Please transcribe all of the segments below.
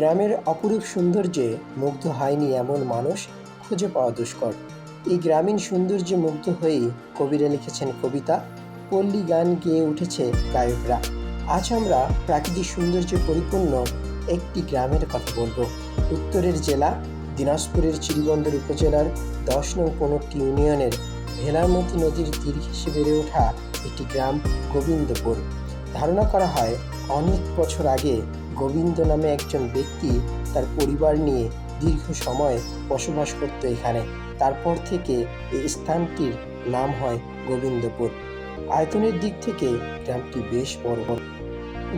গ্রামের অপরূপ সৌন্দর্যে মুগ্ধ হয়নি এমন মানুষ খুঁজে পাওয়া দুষ্কর। এই গ্রামীণ সৌন্দর্যে মুগ্ধ হয়েই কবিরা লিখেছেন কবিতা, পল্লী গান গেয়ে উঠেছে গায়করা। আজ আমরা প্রাকৃতিক সৌন্দর্যে পরিপূর্ণ একটি গ্রামের কথা বলব। উত্তরের জেলা, দিনাজপুরের চিরিবন্দর উপজেলার দশ নং কোনটি ইউনিয়নের ভেলামতি নদীর তীর ঘেঁষে বেড়ে ওঠা একটি গ্রাম গোবিন্দপুর। ধারণা করা হয়, অনেক বছর আগে গোবিন্দ নামে একজন ব্যক্তি তার পরিবার নিয়ে দীর্ঘ সময় বসবাস করত এখানে। তারপর থেকে এই স্থানটির নাম হয় গোবিন্দপুর। আয়তনের দিক থেকে গ্রামটি বেশ বড়।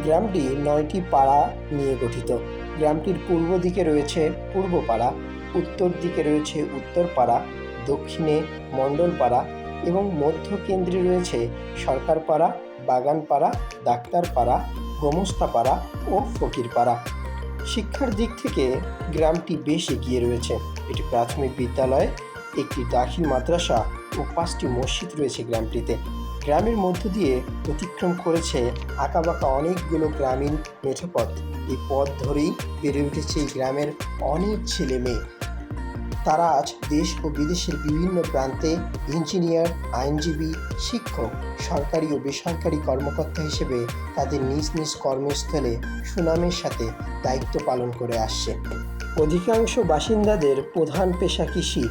গ্রামটি নয়টি পাড়া নিয়ে গঠিত। গ্রামটির পূর্ব দিকে রয়েছে পূর্ব পাড়া উত্তর দিকে রয়েছে উত্তর পাড়া দক্ষিণে মণ্ডলপাড়া এবং মধ্য কেন্দ্রে রয়েছে সরকারপাড়া, বাগানপাড়া, ডাক্তারপাড়া গোমস্তাপাড়া ও ফকিরপাড়া। শিক্ষার দিক থেকে গ্রামটি বেশ এগিয়ে রয়েছে। এটি প্রাথমিক বিদ্যালয় একটি দাখিল মাদ্রাসা ও পাঁচটি মসজিদ রয়েছে গ্রামটিতে। গ্রামের মধ্য দিয়ে অতিক্রম করেছে আঁকাবাঁকা অনেকগুলো গ্রামীণ মেঠোপথ। এই পথ ধরেই বেড়ে উঠেছে এই গ্রামের অনেক ছেলে মেয়ে তারা আজ দেশ ও বিদেশের বিভিন্ন প্রান্তে ইঞ্জিনিয়ার, আইনজীবী, শিক্ষক, সরকারি ও বেসরকারি কর্মকর্তা হিসেবে তাদের নিজ নিজ কর্মস্থলে সুনামের সাথে দায়িত্ব পালন করে আসছে। অধিকাংশ বাসিন্দাদের প্রধান পেশা কৃষি।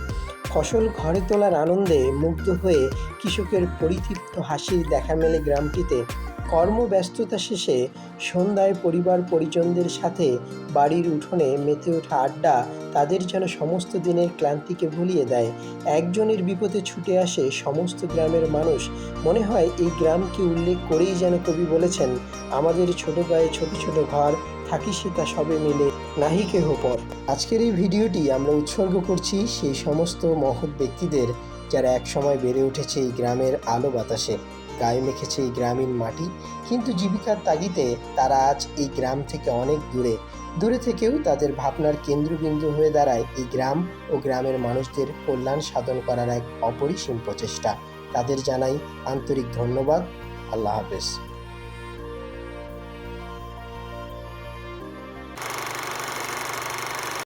ফসল ঘরে তোলার আনন্দে মুগ্ধ হয়ে কৃষকের পরিতৃপ্ত হাসির দেখা মেলে গ্রামটিতে। কর্মব্যস্ততা শেষে সন্ধ্যায় পরিবার পরিজনদের সাথে বাড়ির উঠোনে মেতে ওঠা আড্ডা তাদের যেন সমস্ত দিনের ক্লান্তিকে ভুলিয়ে দেয়। একজনের বিপদে ছুটে আসে সমস্ত গ্রামের মানুষ। মনে হয় এই গ্রামকে উল্লেখ করেই যেন কবি বলেছেন, আমাদের ছোট গায়ে ছোট ছোট ঘর, থাকি সীতা সবে মিলে, নাহি কেহ পর। আজকের এই ভিডিওটি আমরা উৎসর্গ করছি সেই সমস্ত মহৎ ব্যক্তিদের, যারা একসময় বেড়ে উঠেছে এই গ্রামের আলো বাতাসে। গায়ে মেখেছে এই গ্রামীণ মাটি। কিন্তু জীবিকার তাগিদে তারা আজ এই গ্রাম থেকে অনেক দূরে। দূরে থেকেও তাদের ভাবনার কেন্দ্রবিন্দু হয়ে দাঁড়ায় এই গ্রাম ও গ্রামের মানুষদের কল্যাণ সাধন করার এক অপরিসীম প্রচেষ্টা। তাদের জানাই আন্তরিক ধন্যবাদ। আল্লাহ হাফেজ।